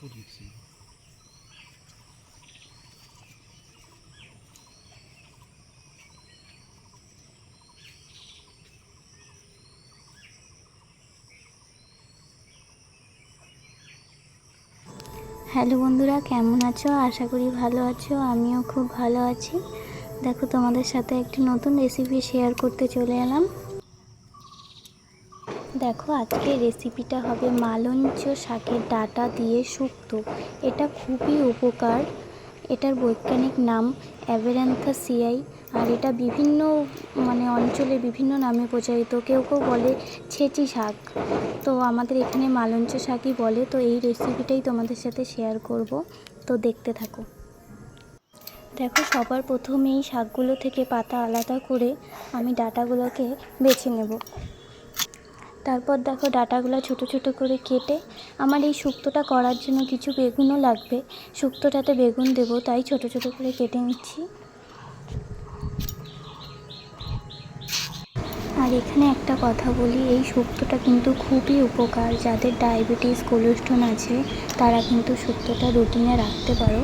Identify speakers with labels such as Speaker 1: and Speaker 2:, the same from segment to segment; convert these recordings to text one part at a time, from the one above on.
Speaker 1: কত
Speaker 2: হ্যালো বন্ধুরা, কেমন আছো? আশা করি ভালো আছো, আমিও খুব ভালো আছি। দেখো তোমাদের সাথে একটি নতুন রেসিপি শেয়ার করতে চলে এলাম। দেখো আজকে রেসিপিটা হবে মালঞ্চ শাকের ডাটা দিয়ে শুক্তো। এটা খুবই উপকার। এটার বৈজ্ঞানিক নাম অ্যাভেরান্থাসিয়াই আর এটা বিভিন্ন মানে অঞ্চলে বিভিন্ন নামে প্রচারিত। কেউ কেউ বলে ছেঁচি শাক। তো আমাদের এখানে মালঞ্চ শাকই বলে। তো এই রেসিপিটাই তোমাদের সাথে শেয়ার করব। তো দেখতে থাকো। দেখো, সবার প্রথমেই শাকগুলো থেকে পাতা আলাদা করে আমি ডাটাগুলোকে বেছে নেব। তারপর দেখো ডাটাগুলো ছোট ছোট করে কেটে আমার এই শুক্তোটা করার জন্য কিছু বেগুনও লাগবে। শুক্তোটাতে বেগুন দেবো, তাই ছোট ছোট করে কেটে নিচ্ছি। আর এখানে একটা কথা বলি, এই শুক্তোটা কিন্তু খুবই উপকার। যাদের ডায়াবেটিস, কোলেস্ট্রল আছে, তারা কিন্তু শুক্তোটা রুটিনে রাখতে পারো।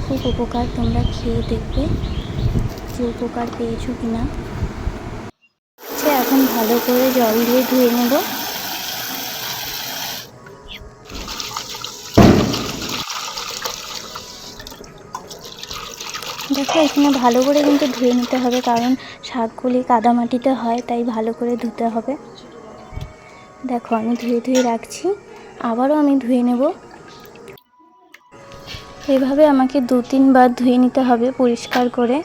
Speaker 2: খুব উপকার তোমরা খেয়ে দেখবে যে উপকার পেয়েছ কিনা। সে এখন ভালো করে জল দিয়ে ধুয়ে নেব। দেখো, এখানে ভালো করে কিন্তু ধুয়ে নিতে হবে, কারণ শাকগুলি কাদামাটিতে হয়, তাই ভালো করে ধুতে হবে। দেখো, আমি ধুয়ে ধুয়ে রাখছি, আবারও আমি ধুয়ে নেব। এভাবে আমাকে দু তিনবার ধুয়ে নিতে হবে পরিষ্কার করে।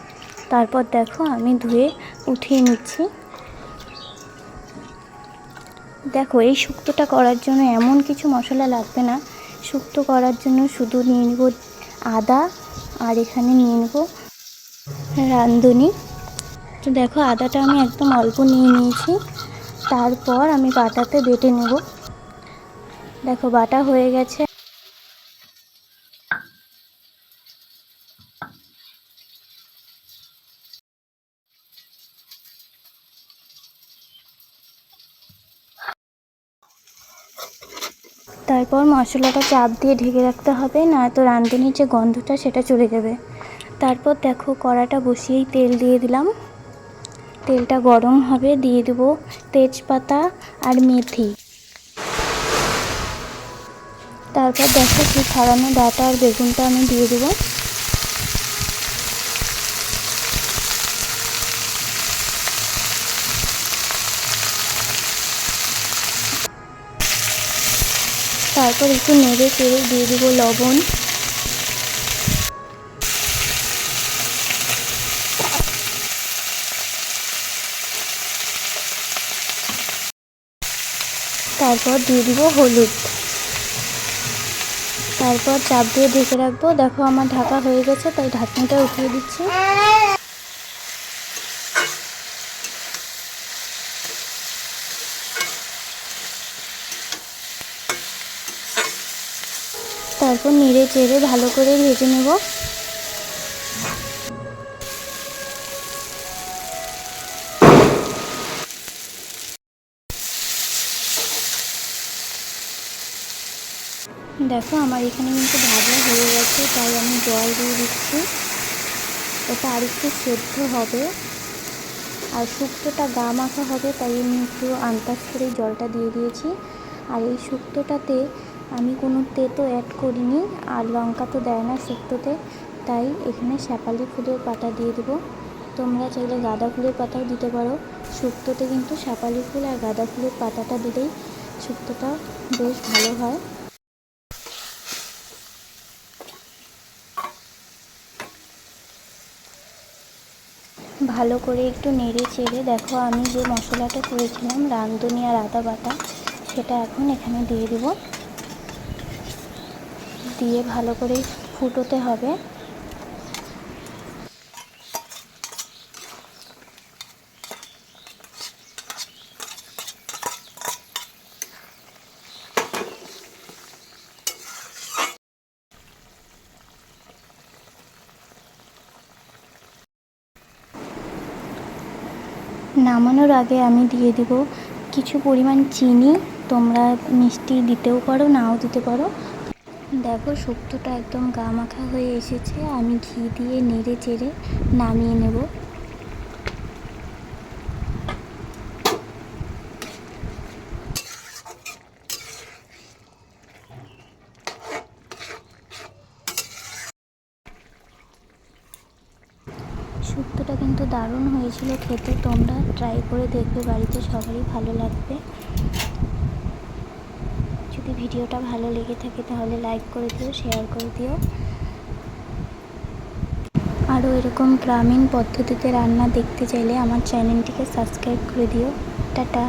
Speaker 2: তারপর দেখো, আমি ধুয়ে উঠিয়ে নিচ্ছি। দেখো, এই শুক্তোটা করার জন্য এমন কিছু মশলা লাগবে না। শুক্তো করার জন্য শুধু নিয়ে নেব আদা, আর এখানে নিয়ে নেব রাঁধুনি। তো দেখো, আদাটা আমি একদম অল্প নিয়ে নিয়েছি। তারপর আমি বাটাতে বেটে নেব। দেখো, বাটা হয়ে গেছে। তারপর মশলাটা চাপ দিয়ে ঢেকে রাখতে হবে, নয়তো রাঁধুনির যে গন্ধটা সেটা চলে যাবে। তারপর দেখো কড়াটা বসিয়েই তেল দিয়ে দিলাম। তেলটা গরম হবে, দিয়ে দেবো তেজপাতা আর মেথি। তারপর দেখো কি ছাড়ানো ডাটা আর বেগুনটা আমি দিয়ে দেবো। তারপর একটু নেড়ে চেড়ে দিয়ে দেবো লবণ। তারপর দিয়ে দিব হলুদ। তারপর চাপ দিয়ে ঢেকে রাখব। দেখো আমার ঢাকা হয়ে গেছে, তাই ঢাকনিটা উঠিয়ে দিচ্ছি। তারপর নেড়ে চেড়ে ভালো করে ভেজে নেব। দেখো আমার এখানে কিন্তু ভাজা হয়ে গেছে, তাই আমি জল দিয়ে দিচ্ছি। এটা আরেকটু সেদ্ধ হবে। আর শুক্তোটা গা মাখা হবে, তাই আমি একটু আন্দাজ করে জলটা দিয়ে দিয়েছি। আর এই শুক্তোটাতে আমি কোনো তেতো অ্যাড করিনি, আর লঙ্কা তো দেয় না শুক্তোতে, তাই এখানে শ্যাপালি ফুলের পাতা দিয়ে দেবো। তোমরা চাইলে গাঁদা ফুলের পাতাও দিতে পারো। শুক্তোতে কিন্তু শ্যাপালি ফুল আর গাঁদা ফুলের পাতাটা দিলেই শুক্তোটা বেশ ভালো হয়। ভালো করে একটু নেড়ে চেড়ে দেখো, আমি যে মশলাটা করেছিলাম রাঁধুনি আর আদা বাটা, সেটা এখন এখানে দিয়ে দেব। দিয়ে ভালো করে ফুটোতে হবে। নামানোর আগে আমি দিয়ে দেব কিছু পরিমাণ চিনি। তোমরা মিষ্টি দিতেও পারো, নাও দিতে পারো। দেখো, শুক্তোটা একদম গা মাখা হয়ে এসেছে। আমি ঘি দিয়ে নেড়ে চেড়ে নামিয়ে নেব। শুক্তোটা কিন্তু দারুণ হয়েছিল খেতে। তোমরা ট্রাই করে দেখবে, বাড়িতে সবারই ভালো লাগবে। যদি ভিডিওটা ভালো লেগে থাকে তাহলে লাইক করে দিও, শেয়ার করে দিও। আরও এরকম গ্রামীণ পদ্ধতিতে রান্না দেখতে চাইলে আমার চ্যানেলটিকে সাবস্ক্রাইব করে দিও। টাটা।